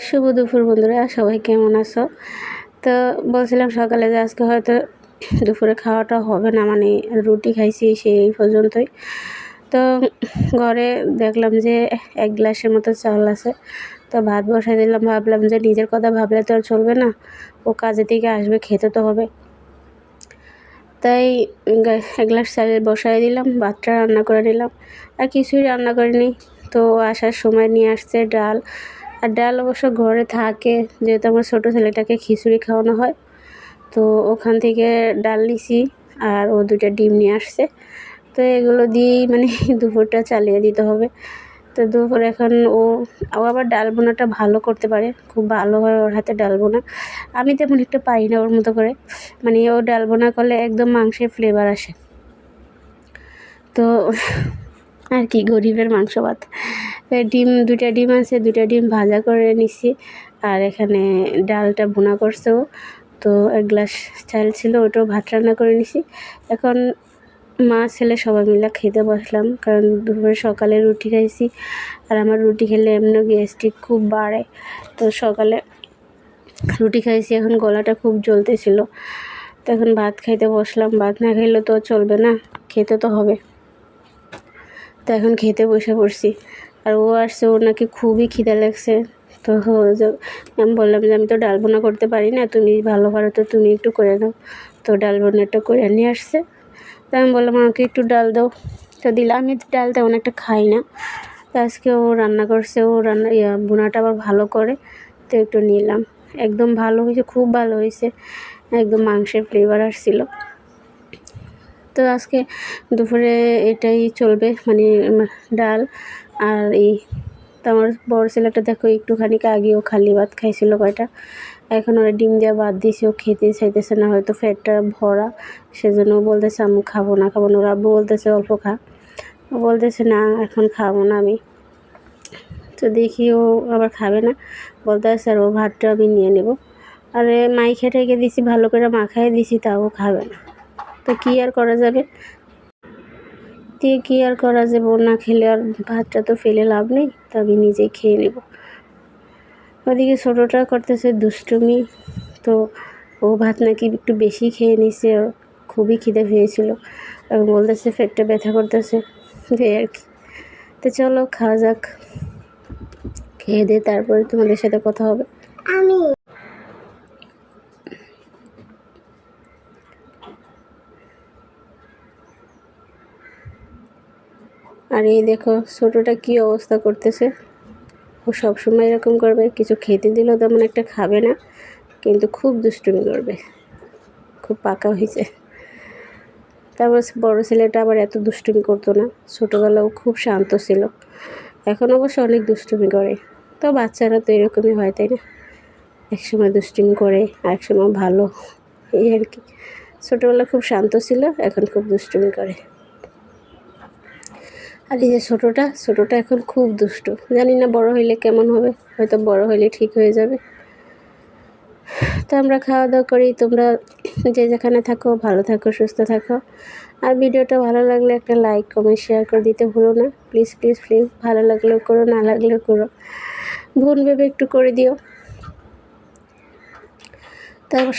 শুভ দুপুর বন্ধুরা, সবাই কেমন আছো? তো বলছিলাম সকালে যে আজকে হয়তো দুপুরে খাওয়াটা হবে না মানে রুটি খাইছি সেই পর্যন্তই। তো ঘরে দেখলাম যে এক গ্লাসের মতো চাল আছে, তো ভাত বসাই দিলাম, ভাবলাম যে নিজের কথা ভাবলে তো আর চলবে না, ও কাজে থেকে আসবে, খেতে তো হবে। তাই এক গ্লাস চাল বসাই দিলাম, ভাতটা রান্না করে নিলাম, আর কিছুই রান্না করিনি। তো আসার সময় নিয়ে আসছে ডাল আর ডাল অবশ্য ঘরে থাকে, যেহেতু আমার ছোটো ছেলেটাকে খিচুড়ি খাওয়ানো হয়। তো ওখান থেকে ডাল নিছি আর ও দুটো ডিম নিয়ে আসছে। তো এগুলো দিয়েই মানে দুপুরটা চালিয়ে দিতে হবে। তো দুপুর এখন ও ও আবার ডাল বোনাটা ভালো করতে পারে, খুব ভালো হয় ওর হাতে ডাল বোনা। আমি তেমন একটা পাই না ওর মতো করে। মানে ও ডাল বোনা করলে একদম মাংসের ফ্লেভার আসে। তো আর কি, গরিবের মাংস ভাত ডিম দুটা ডিম আছে দুটা ডিম ভাজা করে নিছি। আর এখানে ডালটা বোনা করছেও। তো এক গ্লাস চাল ছিল, ওটাও ভাত রান্না করে নিছি। এখন মা, ছেলে সবাই মিলে খেতে বসলাম। কারণ দুপুরে সকালে রুটি খাইছি। আর আমার রুটি খেলে এমনি গ্যাস্ট্রিক খুব বাড়ে। তো সকালে রুটি খাইছি, এখন গলাটা খুব জ্বলতেছিল। তো এখন ভাত খাইতে বসলাম। ভাত না খাইলে তো চলবে না, খেতে তো হবে। তো এখন খেতে বসে পড়ছি। আর ও আসছে, ওর নাকি খুবই খিদে লাগছে। তো আমি বললাম যে আমি তো ডাল বোনা করতে পারি না, তুমি ভালো পারো তো তুমি একটু করে দাও। তো ডাল বোনাটা করে নিয়ে আসছে। তো আমি বললাম, আমাকে একটু ডাল দাও। তো দিলাম, আমি ডাল তেমন একটা খাই না। তো আজকে ও রান্না করছে, ও রান্না বোনাটা আবার ভালো করে। তো একটু নিলাম। একদম ভালো হয়েছে, খুব ভালো হয়েছে। একদম মাংসের ফ্লেভার আসছিল। তো আজকে দুপুরে এটাই চলবে মানে ডাল আর এই তো আমার বড় ছেলেটা দেখো একটুখানি আগেও খালি ভাত খাইছিল কয়টা। এখন ওরা ডিম দেওয়া বাদ দিয়েছি, ও খেতে চাইতেছে না, হয়তো ফ্যাটটা ভরা, সেজন্য বলতেছে আমি খাব না খাব না। ওরা বলতেছে, অল্প খা। ও বলতেছে, না, এখন খাব না আমি। তো দেখি ও আবার খাবে না। বলতে স্যার ও ভাতটা আমি নিয়ে নেব। আরে মাইখে ঠেকে দিছি ভালো করে মাখাই দিছি তাও খাবে না। তো কী আর করা যাবে? দিয়ে কী আর করা যাবে? না খেলে আর ভাতটা তো ফেলে লাভ নেই, তো আমি নিজেই খেয়ে নেব। ওদিকে ছোটোটা করতেছে দুষ্টুমি, তো ও ভাত নাকি একটু বেশি খেয়ে নিছে খুবই খিদে পেয়েছিল। এবং বলতেছে পেটটা ব্যথা করতেছে এই আর কি। তো চলো খাওয়া যাক, খেয়ে দিয়ে তারপরে তোমাদের সাথে কথা হবে। আমি আর এই দেখো, ছোটোটা কি অবস্থা করতেছে? ও সবসময় এরকম করবে, কিছু খেতে দিলেও তেমন একটা খাবে না, কিন্তু খুব দুষ্টুমি করবে। খুব পাকা হয়েছে। তারপর বড় ছেলেটা আবার এত দুষ্টুমি করতো না। ছোটোবেলাও খুব শান্ত ছিল। এখন অবশ্য অনেক দুষ্টুমি করে। তো বাচ্চারা তো এরকমই হয়, তাই না? একসময় দুষ্টুমি করে আর একসময় ভালো। এই আর কি। ছোটোবেলা খুব শান্ত ছিল, এখন খুব দুষ্টুমি করে। আর এই যে ছোটোটা ছোটোটা এখন খুব দুষ্ট। জানি না বড় হইলে কেমন হবে, হয়তো বড় হইলে ঠিক হয়ে যাবে। তো আমরা খাওয়া দাওয়া করি, তোমরা যে যেখানে থাকো, ভালো থাকো, সুস্থ থাকো। আর ভিডিওটা ভালো লাগলে একটা লাইক কমেন্ট শেয়ার করে দিতে ভুলো না। প্লিজ প্লিজ প্লিজ ভালো লাগলেও করো, না লাগলেও করো। ভুল ভেবে একটু করে দিও। তারপর